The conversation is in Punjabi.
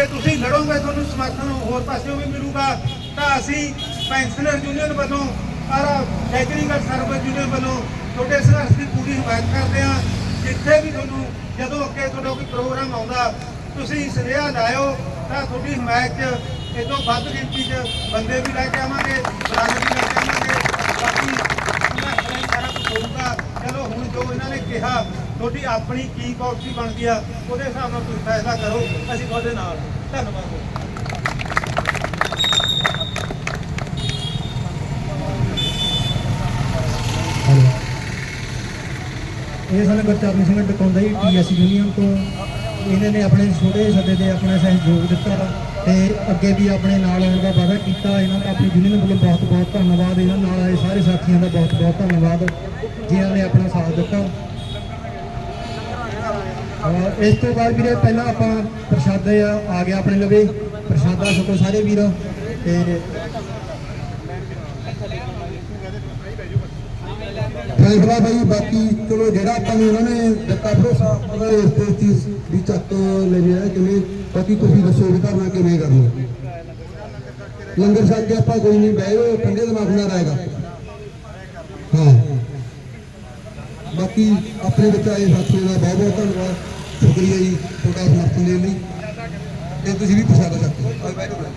ਜੇ ਤੁਸੀਂ ਲੜੋਗੇ, ਤੁਹਾਨੂੰ ਸਮਰਥਨ ਹੋਰ ਪਾਸਿਓਂ ਵੀ ਮਿਲੂਗਾ, ਤਾਂ ਅਸੀਂ ਪੈਨਸ਼ਨਰ ਯੂਨੀਅਨ ਵੱਲੋਂ ਔਰ ਐਗਰੀਕਲਚਰ ਸਰਵਿਸ ਯੂਨੀਅਨ ਵੱਲੋਂ ਤੁਹਾਡੇ ਸੰਘਰਸ਼ ਦੀ ਪੂਰੀ ਹਮਾਇਤ ਕਰਦੇ ਹਾਂ। ਜਿੱਥੇ ਵੀ ਤੁਹਾਨੂੰ ਜਦੋਂ ਅੱਗੇ ਤੁਹਾਡਾ ਕੋਈ ਪ੍ਰੋਗਰਾਮ ਆਉਂਦਾ, ਤੁਸੀਂ ਸੁਨੇਹਾ ਲਾਇਓ, ਤਾਂ ਤੁਹਾਡੀ ਹਮਾਇਤ 'ਚ, ਇਹ ਤੋਂ ਵੱਧ ਗਿਣਤੀ 'ਚ ਬੰਦੇ ਵੀ ਲੈ ਕੇ ਆਵਾਂਗੇ ਬਰਾਦਰ ਵੀ ਲੈ ਕੇ ਆਵਾਂਗੇ ਬਾਕੀ ਉਹਨਾਂ ਖਿਲਾਫ ਸਾਰਾ ਕੁਝ ਹੋਊਗਾ ਚਲੋ ਹੁਣ ਜੋ ਇਹਨਾਂ ਨੇ ਕਿਹਾ, ਤੁਹਾਡੀ ਆਪਣੀ ਕੀ ਪਾਲਿਸੀ ਬਣਦੀ ਆ, ਉਹਦੇ ਹਿਸਾਬ ਨਾਲ ਤੁਸੀਂ ਫੈਸਲਾ ਕਰੋ, ਅਸੀਂ ਤੁਹਾਡੇ ਨਾਲ ਧੰਨਵਾਦ ਇਹ ਸਾਨੂੰ ਗੁਰਚਰਨ ਸਿੰਘ ਟਕਾਉਂਦਾ ਜੀ ਟੀਐਸ ਯੂਨੀਅਨ ਤੋਂ। ਇਹਨਾਂ ਨੇ ਆਪਣੇ ਛੋਟੇ ਸੱਦੇ ਤੇ ਆਪਣਾ ਸਹਿਯੋਗ ਦਿੱਤਾ ਵਾ ਤੇ ਅੱਗੇ ਵੀ ਆਪਣੇ ਨਾਲ ਆਉਣ ਦਾ ਵਾਅਦਾ ਕੀਤਾ। ਇਹਨਾਂ ਦਾ ਆਪਣੀ ਯੂਨੀਅਨ ਵੱਲੋਂ ਬਹੁਤ ਬਹੁਤ ਧੰਨਵਾਦ। ਇਹਨਾਂ ਨਾਲ ਆਏ ਸਾਰੇ ਸਾਥੀਆਂ ਦਾ ਬਹੁਤ ਬਹੁਤ ਧੰਨਵਾਦ। ਜਿਨ੍ਹਾਂ ਨੇ ਆਪਣਾ ਸਾਥ ਦਿੱਤਾ। ਇਸ ਤੋਂ ਬਾਅਦ ਵੀਰੇ ਪਹਿਲਾਂ ਆਪਾਂ ਪ੍ਰਸ਼ਾਦੇ ਆ ਗਿਆ ਆਪਣੇ ਲਵੇ। ਪ੍ਰਸ਼ਾਦਾ ਛਕੋ ਸਾਰੇ ਵੀਰ। ਤੇ ਫੈਸਲਾ ਬਈ, ਬਾਕੀ ਚਲੋ ਜਿਹੜਾ ਆਪਾਂ ਨੂੰ ਉਹਨਾਂ ਨੇ ਦਿੱਤਾ ਭਰੋਸਾ ਉਹਦਾ ਇਸ ਤੇ ਚੀਜ਼ ਵੀ ਚੱਕ ਲੈ ਰਿਹਾ ਕਿਵੇਂ, ਬਾਕੀ ਤੁਸੀਂ ਦੱਸੋ ਵੀ ਕਰਨਾ ਕਿਵੇਂ ਕਰਨਾ। ਲੰਗਰ ਛਕ ਕੇ ਆਪਾਂ ਕੋਈ ਨਹੀਂ ਬਹਿ ਜਾਓ, ਠੰਡੇ ਦਿਮਾਗ ਨਾਲ ਰਹੇਗਾ ਹਾਂ। ਬਾਕੀ ਆਪਣੇ ਵਿੱਚ ਆਏ ਸਾਥੀਆਂ ਦਾ ਬਹੁਤ ਬਹੁਤ ਧੰਨਵਾਦ। ਸ਼ੁਕਰੀਆ ਜੀ ਤੁਹਾਡਾ ਸਮਰਥਨ ਦੇਣ ਲਈ। ਤੇ ਤੁਸੀਂ ਵੀ ਪਛਾਣ ਛਕੋ ਆ